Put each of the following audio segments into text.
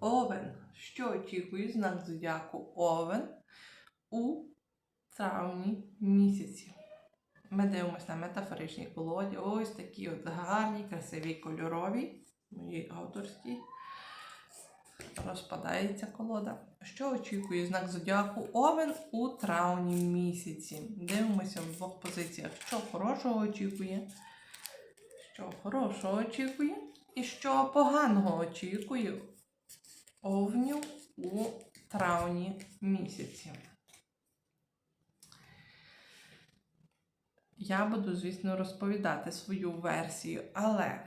Овен. Що очікує знак зодіаку Овен у травні місяці? Ми дивимося на метафоричній колоді. Ось такі от гарні, красиві, кольорові, мої авторські. Розпадається колода. Що очікує знак зодіаку Овен у травні місяці? Дивимося в двох позиціях, що хорошого очікує, що хорошого очікує, і що поганого очікує овню у травні місяці. Я буду, звісно, розповідати свою версію, але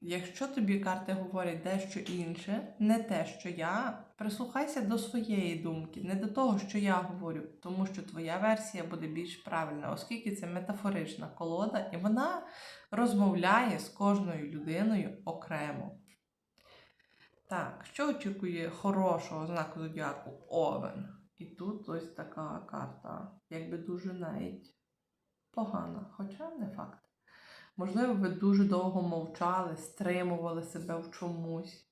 якщо тобі карти говорять дещо інше, не те, що я, прислухайся до своєї думки, не до того, що я говорю, тому що твоя версія буде більш правильна, оскільки це метафорична колода, і вона розмовляє з кожною людиною окремо. Так, що очікує хорошого знаку зодіаку Овен? І тут ось така карта, якби дуже навіть погана, хоча не факт. Можливо, ви дуже довго мовчали, стримували себе в чомусь.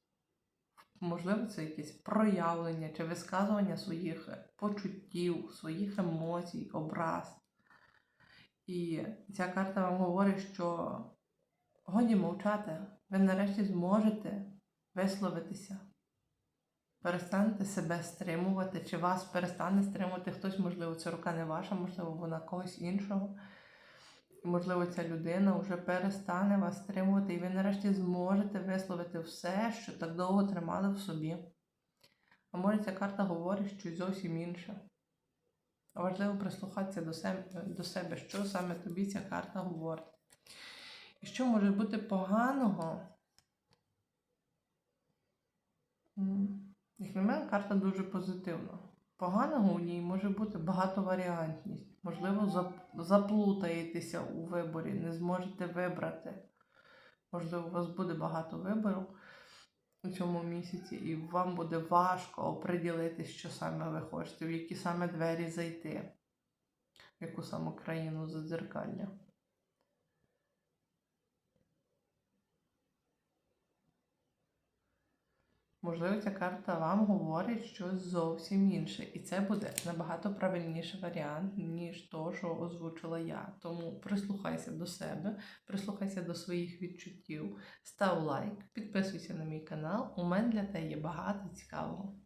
Можливо, це якесь проявлення чи висказування своїх почуттів, своїх емоцій, образ. І ця карта вам говорить, що годі мовчати, ви нарешті зможете висловитися. Перестанете себе стримувати, чи вас перестане стримувати хтось, можливо, це рука не ваша, можливо, вона когось іншого. Можливо, ця людина вже перестане вас стримувати, і ви нарешті зможете висловити все, що так довго тримали в собі. А може ця карта говорить щось зовсім інше. Важливо прислухатися до себе, до себе, що саме тобі ця карта говорить. І що може бути поганого? Як на мене, карта дуже позитивна. Поганого у ній може бути багатоваріантність. Можливо, заплутаєтеся у виборі, не зможете вибрати. Можливо, у вас буде багато вибору у цьому місяці, і вам буде важко оприділити, що саме ви хочете, в які саме двері зайти, в яку саме країну задзеркання. Можливо, ця карта вам говорить щось зовсім інше, і це буде набагато правильніший варіант, ніж то, що озвучила я. Тому прислухайся до себе, прислухайся до своїх відчуттів, став лайк, підписуйся на мій канал. У мене для тебе є багато цікавого.